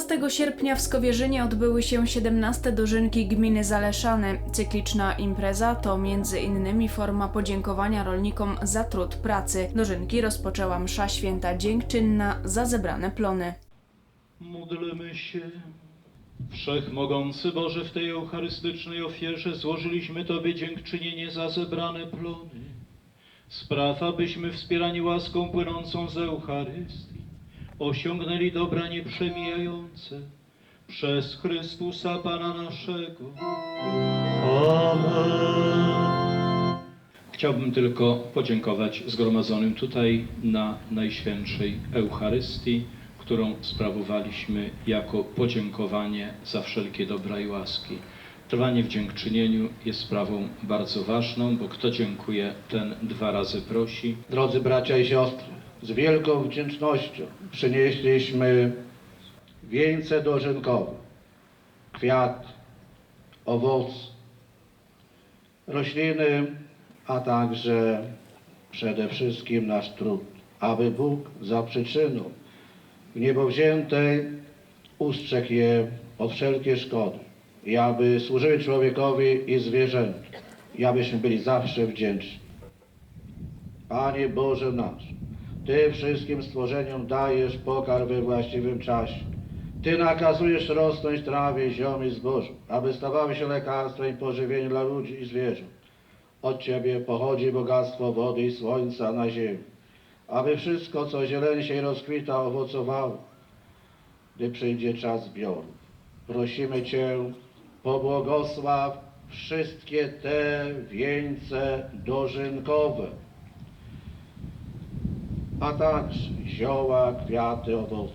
16 sierpnia w Skowierzynie odbyły się 17 dożynki gminy Zaleszane. Cykliczna impreza to między innymi forma podziękowania rolnikom za trud pracy. Dożynki rozpoczęła msza święta dziękczynna za zebrane plony. Módlmy się. Wszechmogący Boże, w tej eucharystycznej ofierze złożyliśmy Tobie dziękczynienie za zebrane plony. Spraw, abyśmy wspierani łaską płynącą z Eucharystii osiągnęli dobra nieprzemijające przez Chrystusa Pana naszego. Chciałbym tylko podziękować zgromadzonym tutaj na Najświętszej Eucharystii, którą sprawowaliśmy jako podziękowanie za wszelkie dobra i łaski. Trwanie w dziękczynieniu jest sprawą bardzo ważną, bo kto dziękuje, ten dwa razy prosi. Drodzy bracia i siostry, z wielką wdzięcznością przynieśliśmy wieńce dożynkowe, kwiat, owoc, rośliny, a także przede wszystkim nasz trud, aby Bóg za przyczyną w niebo wziętej ustrzegł je od wszelkiej szkody i aby służyły człowiekowi i zwierzętu i abyśmy byli zawsze wdzięczni. Panie Boże nasz, Ty wszystkim stworzeniom dajesz pokarm we właściwym czasie. Ty nakazujesz rosnąć trawie, ziemi, zbożu, aby stawały się lekarstwem i pożywieniem dla ludzi i zwierząt. Od Ciebie pochodzi bogactwo wody i słońca na ziemi, aby wszystko, co zieleńsie i rozkwita, owocowało, gdy przyjdzie czas zbioru. Prosimy Cię, pobłogosław wszystkie te wieńce dożynkowe, a także zioła, kwiaty, owoce.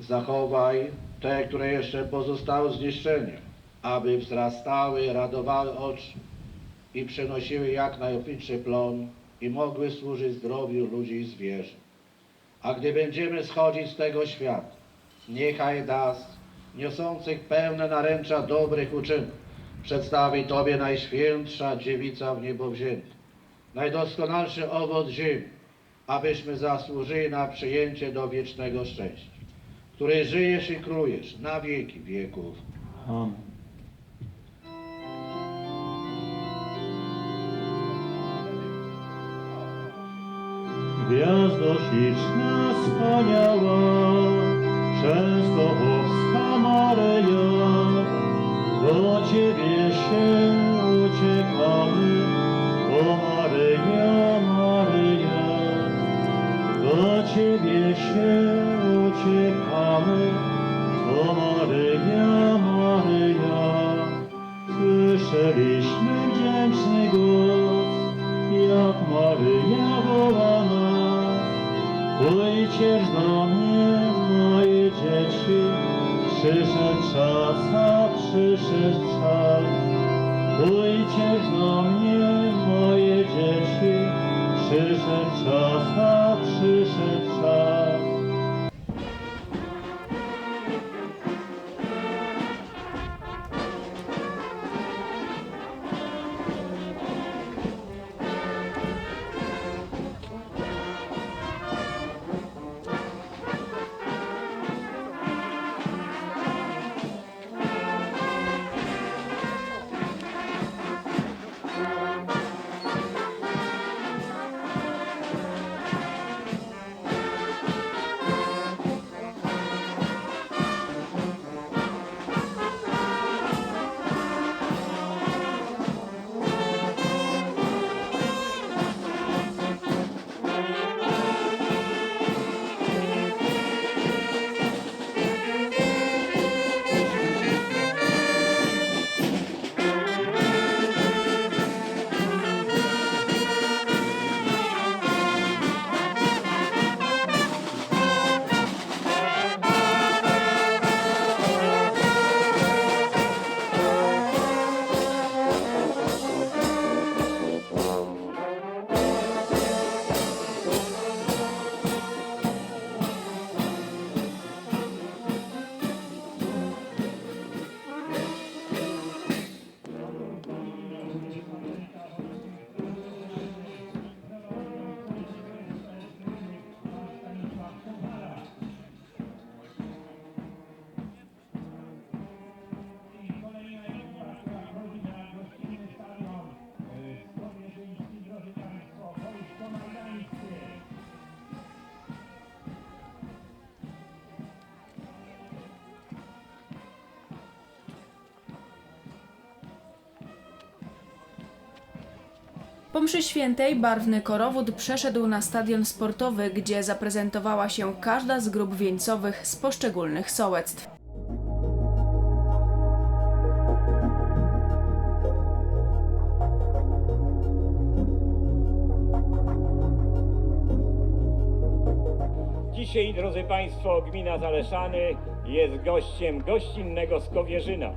Zachowaj te, które jeszcze pozostały zniszczeniem, aby wzrastały, radowały oczy i przynosiły jak najobfitszy plon i mogły służyć zdrowiu ludzi i zwierząt. A gdy będziemy schodzić z tego świata, niechaj nas, niosących pełne naręcza dobrych uczynków, przedstawi Tobie Najświętsza Dziewica w niebo wzięta, najdoskonalszy owoc ziemi, abyśmy zasłużyli na przyjęcie do wiecznego szczęścia, który żyjesz i królujesz na wieki wieków. Amen. Gwiazdo śliczna, wspaniała, Częstochowska Maryja, do Ciebie się uciekamy, Ciebie się uciekamy, o Maryja, Maryja. Słyszeliśmy wdzięczny głos, jak Maryja woła nas. Pójdźcież do mnie, moje dzieci, przyszedł czas, a przyszedł czas. Pójdźcież do mnie, moje dzieci, przyszedł czas, a przyszedł czas. Po mszy świętej barwny korowód przeszedł na stadion sportowy, gdzie zaprezentowała się każda z grup wieńcowych z poszczególnych sołectw. Dzisiaj, drodzy Państwo, gmina Zaleszany jest gościem gościnnego Skowierzyna.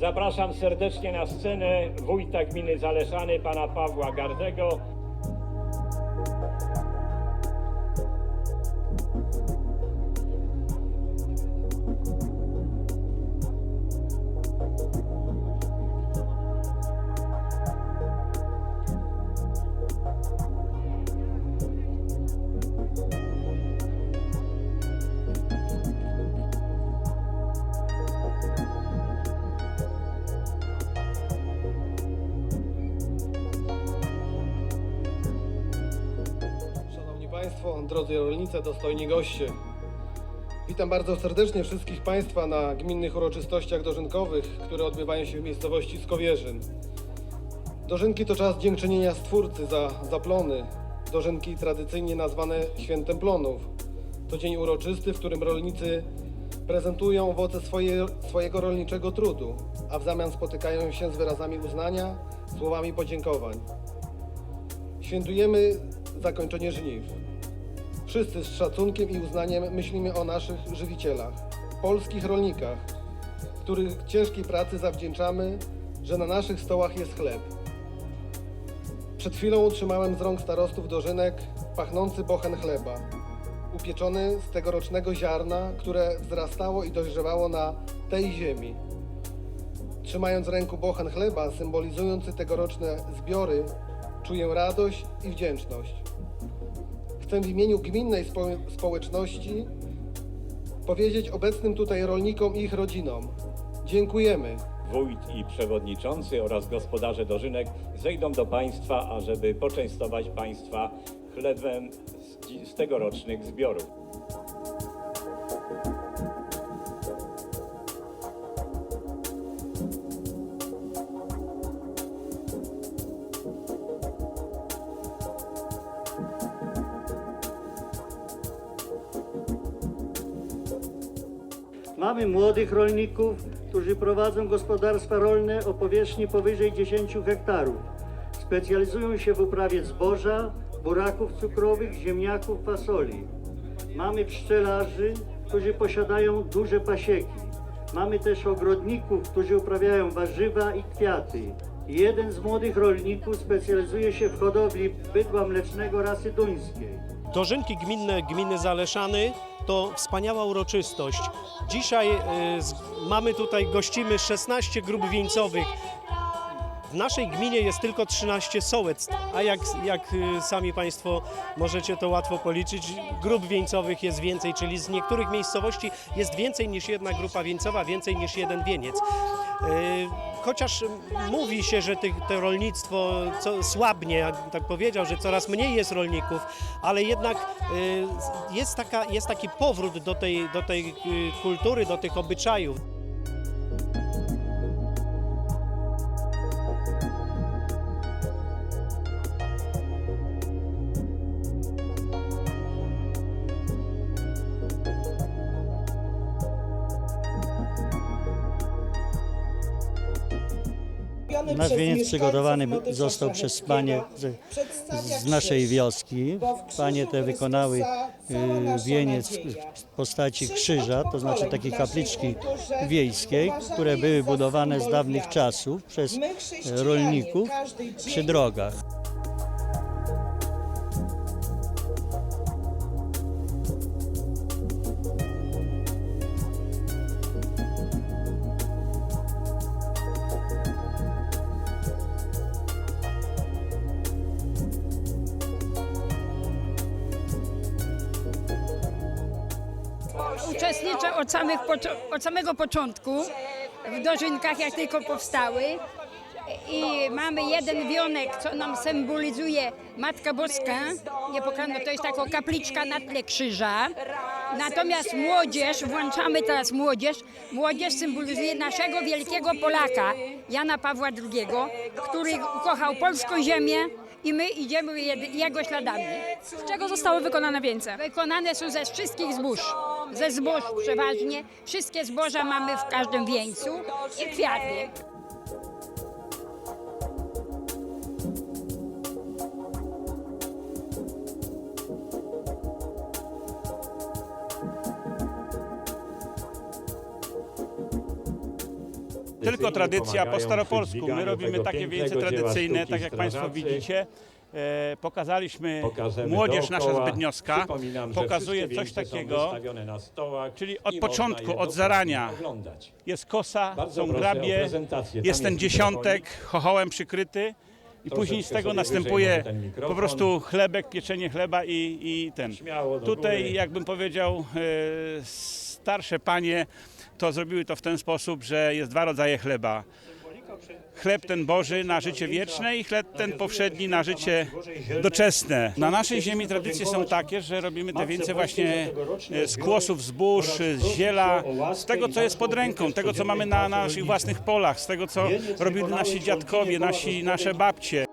Zapraszam serdecznie na scenę wójta gminy Zaleszany, pana Pawła Gardego. Drodzy rolnicy, dostojni goście. Witam bardzo serdecznie wszystkich Państwa na gminnych uroczystościach dożynkowych, które odbywają się w miejscowości Skowierzyn. Dożynki to czas dziękczynienia Stwórcy za, za plony. Dożynki tradycyjnie nazwane Świętem Plonów. To dzień uroczysty, w którym rolnicy prezentują owoce swoje, swojego rolniczego trudu, a w zamian spotykają się z wyrazami uznania, słowami podziękowań. Świętujemy zakończenie żniw. Wszyscy z szacunkiem i uznaniem myślimy o naszych żywicielach, polskich rolnikach, których ciężkiej pracy zawdzięczamy, że na naszych stołach jest chleb. Przed chwilą otrzymałem z rąk starostów dożynek pachnący bochen chleba, upieczony z tegorocznego ziarna, które wzrastało i dojrzewało na tej ziemi. Trzymając w ręku bochen chleba, symbolizujący tegoroczne zbiory, czuję radość i wdzięczność. Chcę w imieniu gminnej spo społeczności powiedzieć obecnym tutaj rolnikom i ich rodzinom dziękujemy. Wójt i przewodniczący oraz gospodarze dożynek zejdą do Państwa, ażeby poczęstować Państwa chlebem z, z tegorocznych zbiorów. Młodych rolników, którzy prowadzą gospodarstwa rolne o powierzchni powyżej 10 hektarów. Specjalizują się w uprawie zboża, buraków cukrowych, ziemniaków, fasoli. Mamy pszczelarzy, którzy posiadają duże pasieki. Mamy też ogrodników, którzy uprawiają warzywa i kwiaty. Jeden z młodych rolników specjalizuje się w hodowli bydła mlecznego rasy duńskiej. Dożynki gminne gminy Zaleszany to wspaniała uroczystość. Dzisiaj z, mamy tutaj, gościmy 16 grup wieńcowych. Naszej gminie jest tylko 13 sołectw, a jak, jak e, sami Państwo możecie to łatwo policzyć, grup wieńcowych jest więcej, czyli z niektórych miejscowości jest więcej niż jedna grupa wieńcowa, więcej niż jeden wieniec. E, Chociaż mówi się, że to rolnictwo słabnie, tak powiedział, że coraz mniej jest rolników, ale jednak y, jest, taka, jest taki powrót do tej, do tej y, kultury, do tych obyczajów. Nasz wieniec przygotowany został przez panie z, z naszej wioski. Panie te wykonały y, wieniec w postaci krzyża, to znaczy takiej kapliczki wiejskiej, które były budowane z dawnych czasów przez e, rolników przy drogach. Uczestniczę od, samych, od samego początku w dożynkach, jak tylko powstały. i mamy jeden wionek, co nam symbolizuje Matka Boska. Niepokana to jest taka kapliczka na tle krzyża. Natomiast młodzież, włączamy teraz młodzież. Młodzież symbolizuje naszego wielkiego Polaka, Jana Pawła II, który ukochał polską ziemię i my idziemy jego śladami. Z czego zostały wykonane wieńce? Wykonane są ze wszystkich zbóż. Ze zbóż przeważnie. Wszystkie zboża mamy w każdym wieńcu i kwiaty. Tylko tradycja po staropolsku. My robimy takie wieńce tradycyjne, tak jak Państwo widzicie. E, pokazaliśmy młodzież nasza zbydniowska, pokazuje coś takiego, czyli od początku, od zarania. jest kosa, są grabie, jest ten dziesiątek chochołem przykryty i później z tego następuje po prostu chlebek, pieczenie chleba i, i ten. Tutaj jakbym powiedział e, starsze panie to zrobiły to w ten sposób, że jest dwa rodzaje chleba. Chleb ten Boży na życie wieczne i chleb ten powszedni na życie doczesne. Na naszej ziemi tradycje są takie, że robimy te wieńce właśnie e, z kłosów zbóż, z ziela, z tego co jest pod ręką, tego co mamy na naszych własnych polach, z tego co robili nasi dziadkowie, nasi, nasze babcie.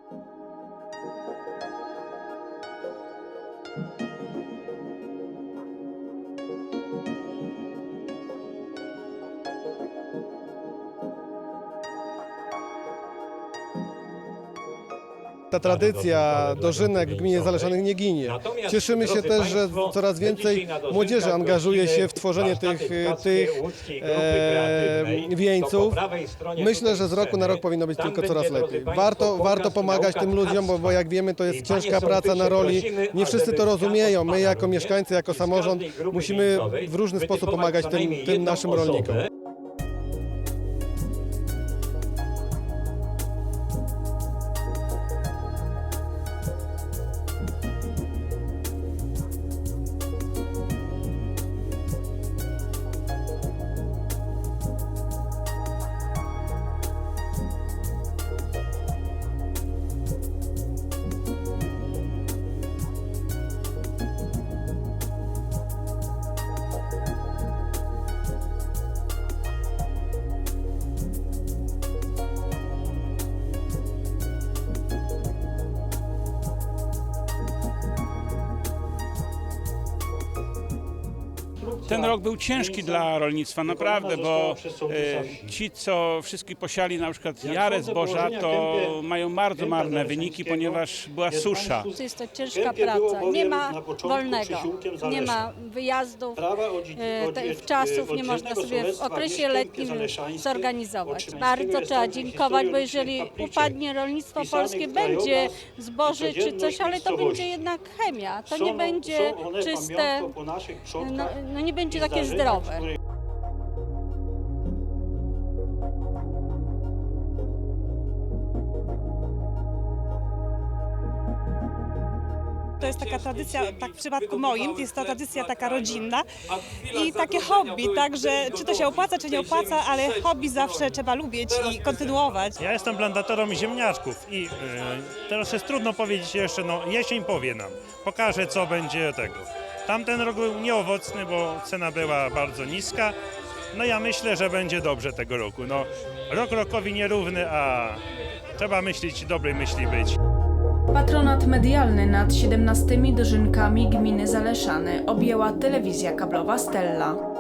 Ta tradycja dożynek w gminie Zaleszanych nie ginie. Cieszymy się też, że coraz więcej młodzieży angażuje się w tworzenie tych, tych e, wieńców. Myślę, że z roku na rok powinno być tylko coraz lepiej. Warto, warto pomagać tym ludziom, bo, bo jak wiemy, to jest ciężka praca na roli. Nie wszyscy to rozumieją. My jako mieszkańcy, jako samorząd musimy w różny sposób pomagać tym, tym naszym rolnikom. Ten rok był ciężki dla rolnictwa, naprawdę, bo e, ci, co wszystkie posiali na przykład jarę zboża, to mają bardzo marne wyniki, ponieważ była susza. Jest to ciężka praca. Nie ma wolnego, nie ma wyjazdów, e, te- w czasów nie można sobie w okresie letnim zorganizować. Bardzo trzeba dziękować, bo jeżeli upadnie rolnictwo polskie, będzie zboże czy coś, ale to będzie jednak chemia. To nie będzie czyste, no, no nie będzie takie zdrowe. To jest taka tradycja, tak w przypadku moim, jest to tradycja taka rodzinna i takie hobby, także czy to się opłaca, czy nie opłaca, ale hobby zawsze trzeba lubić i kontynuować. Ja jestem plantatorem ziemniaczków i e, teraz jest trudno powiedzieć jeszcze, no jesień powie nam, pokaże co będzie tego. Tamten rok był nieowocny, bo cena była bardzo niska. No ja myślę, że będzie dobrze tego roku. No, rok rokowi nierówny, a trzeba myśleć, dobrej myśli być. Patronat medialny nad 17 dożynkami gminy Zaleszany objęła telewizja kablowa Stella.